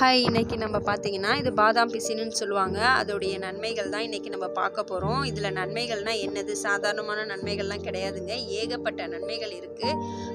Hi இன்றைக்கி நம்ம பார்த்தீங்கன்னா இது பாதாம் பிசினுன்னு சொல்லுவாங்க. அதோடைய நன்மைகள் தான் இன்றைக்கி நம்ம பார்க்க போகிறோம் இதில் நன்மைகள்னால் என்னது? சாதாரணமான நன்மைகள்லாம் கிடையாதுங்க. ஏகப்பட்ட நன்மைகள் இருக்குது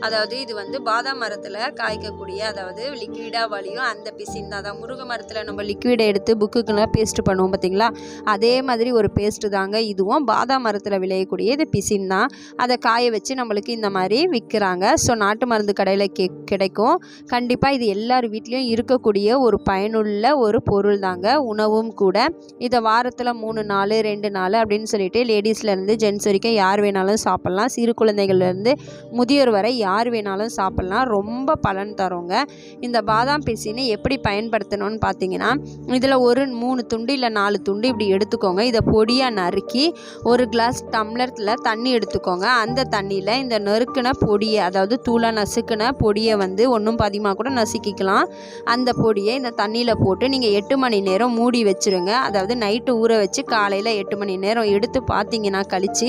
அதாவது இது வந்து பாதாம் மரத்தில் காய்க்கக்கூடிய அதாவது லிக்விடாக வலியும் அந்த பிசின் தான். அதான் முருங்கை மரத்தில் நம்ம லிக்விடை எடுத்து புக்குக்கெல்லாம் பேஸ்ட் பண்ணுவோம் பார்த்தீங்களா? அதே மாதிரி ஒரு பேஸ்ட்டு தாங்க. இதுவும் பாதாம் மரத்தில் விளையக்கூடிய இது பிசின் தான். அதை காய வச்சு நம்மளுக்கு இந்த மாதிரி விற்கிறாங்க. ஸோ நாட்டு மருந்து கடையில் கே கிடைக்கும். கண்டிப்பாக இது எல்லார் வீட்லேயும் இருக்கக்கூடிய ஒரு பயனுள்ள ஒரு பொருள் தாங்க உணவும் கூட. இதை வாரத்தில் மூணு நாள் ரெண்டு நாள் அப்படின்னு சொல்லிட்டு லேடிஸ்லேருந்து ஜென்ஸ் வரைக்கும் யார் வேணாலும் சாப்பிட்லாம். சிறு குழந்தைகள்லேருந்து முதியோர் வரை யார் வேணாலும் சாப்பிட்லாம். ரொம்ப பலன் தருங்க. இந்த பாதாம் பிசினை எப்படி பயன்படுத்தணும்னு பார்த்தீங்கன்னா இதில் ஒரு மூணு துண்டு இல்லை நாலு துண்டு இப்படி எடுத்துக்கோங்க. இதை பொடியாக நறுக்கி ஒரு கிளாஸ் டம்ளரத்தில் தண்ணி எடுத்துக்கோங்க. அந்த தண்ணியில் இந்த நறுக்கின பொடியை அதாவது தூளாக நசுக்கின பொடியை வந்து ஒன்றும் பதிமாக கூட நசுக்கிக்கலாம். அந்த பொடியை இந்த தண்ணியில் போட்டு நீங்கள் எட்டு மணி நேரம் மூடி வச்சுருங்க. அதாவது நைட்டு ஊற வச்சு காலையில் எட்டு மணி நேரம் எடுத்து பார்த்தீங்கன்னா கழித்து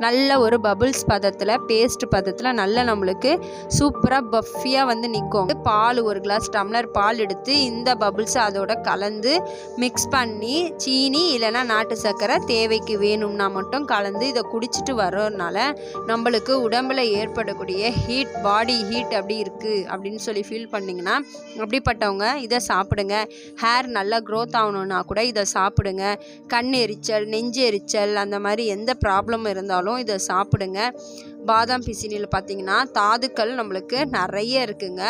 நல்ல ஒரு பபுள்ஸ் பதத்தில் பேஸ்ட் பதத்தில் நல்ல நம்மளுக்கு சூப்பராக பஃபியாக வந்து நிற்கும் பால் ஒரு கிளாஸ் டம்ளர் பால் எடுத்து இந்த பபுள்ஸை அதோட கலந்து மிக்ஸ் பண்ணி சீனி இல்லைன்னா நாட்டு சர்க்கரை தேவைக்கு வேணும்னா மட்டும் கலந்து இதை குடிச்சிட்டு வர்றதுனால நம்மளுக்கு உடம்பில் ஏற்படக்கூடிய ஹீட் பாடி ஹீட் அப்படி இருக்குது அப்படின்னு சொல்லி ஃபீல் பண்ணிங்கன்னா அப்படிப்பட்டவங்க இதை சாப்பிடுங்க. ஹேர் நல்லா க்ரோத் ஆகணுன்னா கூட இதை சாப்பிடுங்க. கண் எரிச்சல் நெஞ்சு எரிச்சல் அந்த மாதிரி எந்த ப்ராப்ளம் இருந்தாலும் இதை சாப்பிடுங்க. பாதாம் பிசினியில் பார்த்தீங்கன்னா தாதுக்கள் நம்மளுக்கு நிறைய இருக்குங்க.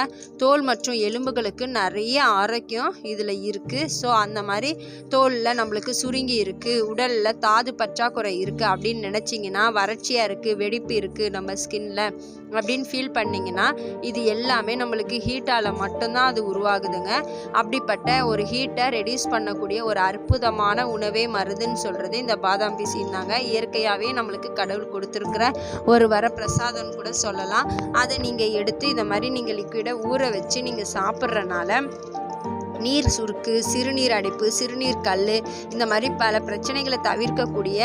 தோல் மற்றும் எலும்புகளுக்கு நிறைய ஆரோக்கியம் இதில் இருக்குது ஸோ அந்த மாதிரி தோலில் நம்மளுக்கு சுருங்கி இருக்குது உடலில் தாது பற்றாக்குறை இருக்குது அப்படின்னு நினச்சிங்கன்னா வறட்சியாக இருக்குது வெடிப்பு இருக்குது நம்ம ஸ்கின்ல அப்படின்னு ஃபீல் பண்ணிங்கன்னா இது எல்லாமே நம்மளுக்கு ஹீட்டால் மட்டும்தான் அது உருவாகுதுங்க. அப்படிப்பட்ட ஒரு ஹீட்டை ரெடியூஸ் பண்ணக்கூடிய ஒரு அற்புதமான உணவே மருதுன்னு சொல்கிறது இந்த பாதாம் பிசின் தாங்க. இயற்கையாகவே நம்மளுக்கு கடவுள் கொடுத்துருக்குற ஒரு வரப்பிரசாதம்னு கூட சொல்லலாம். அதை நீங்கள் எடுத்து இதை மாதிரி நீங்கள் லிக்விடை ஊற வச்சு நீங்கள் சாப்பிட்றனால நீர் சுருக்கு சிறுநீர் அடைப்பு சிறுநீர் கல் இந்த மாதிரி பல பிரச்சனைகளை தவிர்க்கக்கூடிய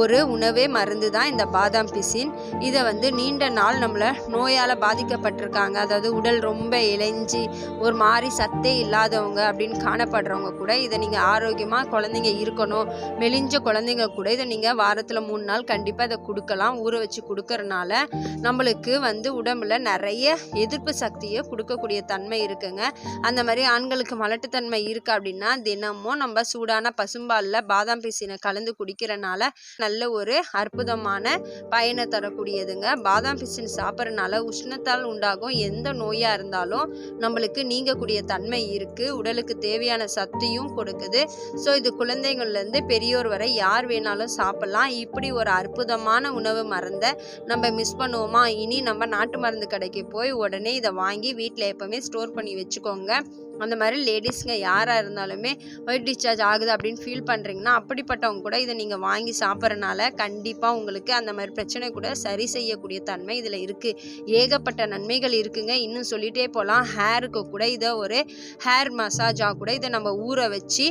ஒரு உணவே மருந்து தான் இந்த பாதாம் பிசின். இதை வந்து நீண்ட நாள் நம்மளை நோயால் பாதிக்கப்பட்டிருக்காங்க. அதாவது உடல் ரொம்ப இளைஞ்சி ஒரு மாதிரி சத்தே இல்லாதவங்க அப்படின்னு காணப்படுறவங்க கூட இதை நீங்கள் ஆரோக்கியமாக குழந்தைங்க இருக்கணும். மெலிஞ்ச குழந்தைங்க கூட இதை நீங்கள் வாரத்தில் மூணு நாள் கண்டிப்பாக இதை கொடுக்கலாம். ஊற வச்சு கொடுக்கறனால நம்மளுக்கு வந்து உடம்புல நிறைய எதிர்ப்பு சக்தியை கொடுக்கக்கூடிய தன்மை இருக்குங்க. அந்த மாதிரி ஆண்களுக்கு மலர் மலட்டுத்தன்மை இருக்குது அப்படின்னா தினமும் நம்ம சூடான பசும்பாலில் பாதாம் பிசினை கலந்து குடிக்கிறனால நல்ல ஒரு அற்புதமான பயனை தரக்கூடியதுங்க. பாதாம் பிசின் சாப்பிட்றனால உஷ்ணத்தால் உண்டாகும். எந்த நோயாக இருந்தாலும் நம்மளுக்கு நீங்கக்கூடிய தன்மை இருக்குது உடலுக்கு தேவையான சக்தியும் கொடுக்குது. ஸோ இது குழந்தைங்கள்லேருந்து பெரியோர் வரை யார் வேணாலும் சாப்பிட்லாம். இப்படி ஒரு அற்புதமான உணவு மருந்தை நம்ம மிஸ் பண்ணுவோமா? இனி நம்ம நாட்டு மருந்து கடைக்கு போய் உடனே இதை வாங்கி வீட்டில் எப்போவுமே ஸ்டோர் பண்ணி வச்சுக்கோங்க. அந்த மாதிரி லேடிஸ்ங்க யாராக இருந்தாலுமே ஒயிட் டிஸ்சார்ஜ் ஆகுது அப்படின்னு ஃபீல் பண்ணுறீங்கன்னா அப்படிப்பட்டவங்க கூட இதை நீங்கள் வாங்கி சாப்பிட்றனால கண்டிப்பாக உங்களுக்கு அந்த மாதிரி பிரச்சனை கூட சரி செய்யக்கூடிய தன்மை இதில் இருக்குது ஏகப்பட்ட நன்மைகள் இருக்குங்க. இன்னும் சொல்லிகிட்டே போகலாம் ஹேருக்கு கூட இதை ஒரு ஹேர் மசாஜாக கூட இதை நம்ம ஊற வச்சு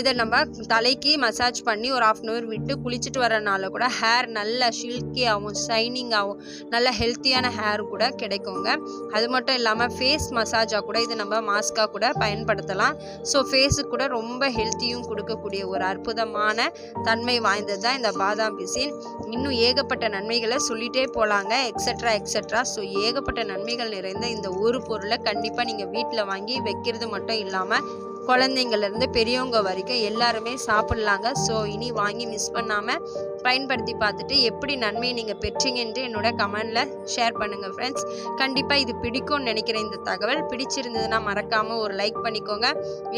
இதை நம்ம தலைக்கு மசாஜ் பண்ணி ஒரு ஆஃப் அன் ஹவர் விட்டு குளிச்சுட்டு வரனால கூட ஹேர் நல்லா ஷில்கியாகவும் ஷைனிங்காகவும் நல்ல ஹெல்த்தியான ஹேர் கூட கிடைக்குங்க. அது மட்டும் இல்லாமல் ஃபேஸ் மசாஜாக கூட இது நம்ம மாஸ்காக கூட பயன்படுத்தலாம். ஸோ ஃபேஸுக்கு கூட ரொம்ப ஹெல்த்தியும் கொடுக்கக்கூடிய ஒரு அற்புதமான தன்மை வாய்ந்தது தான் இந்த பாதாம் பிசின். இன்னும் ஏகப்பட்ட நன்மைகளை சொல்லிகிட்டே போகலாங்க எக்ஸட்ரா எக்ஸட்ரா ஸோ ஏகப்பட்ட நன்மைகள் நிறைந்த இந்த ஒரு பொருளை கண்டிப்பாக நீங்கள் வீட்டில் வாங்கி வைக்கிறது மட்டும் இல்லாமல் குழந்தைங்கள்லேருந்து பெரியவங்க வரைக்கும் எல்லாருமே சாப்பிட்லாங்க. ஸோ இனி வாங்கி மிஸ் பண்ணாமல் பயன்படுத்தி பார்த்துட்டு எப்படி நன்மையை நீங்கள் பெற்றீங்கன்ட்டு என்னோட கமெண்டில் ஷேர் பண்ணுங்கள் ஃப்ரெண்ட்ஸ் கண்டிப்பாக இது பிடிக்கும்னு நினைக்கிறேன் இந்த தகவல். பிடிச்சிருந்ததுன்னா மறக்காமல் ஒரு லைக் பண்ணிக்கோங்க.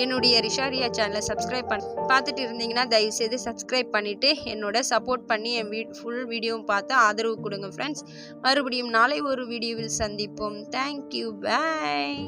என்னுடைய ரிஷாரியா சேனலை சப்ஸ்கிரைப் பண்ண பார்த்துட்டு இருந்தீங்கன்னா தயவுசெய்து சப்ஸ்கிரைப் பண்ணிவிட்டு என்னோட சப்போர்ட் பண்ணி என் வீ ஃபுல் வீடியோவும் பார்த்து ஆதரவு கொடுங்க ஃப்ரெண்ட்ஸ் மறுபடியும் நாளை ஒரு வீடியோவில் சந்திப்போம். Thank you bye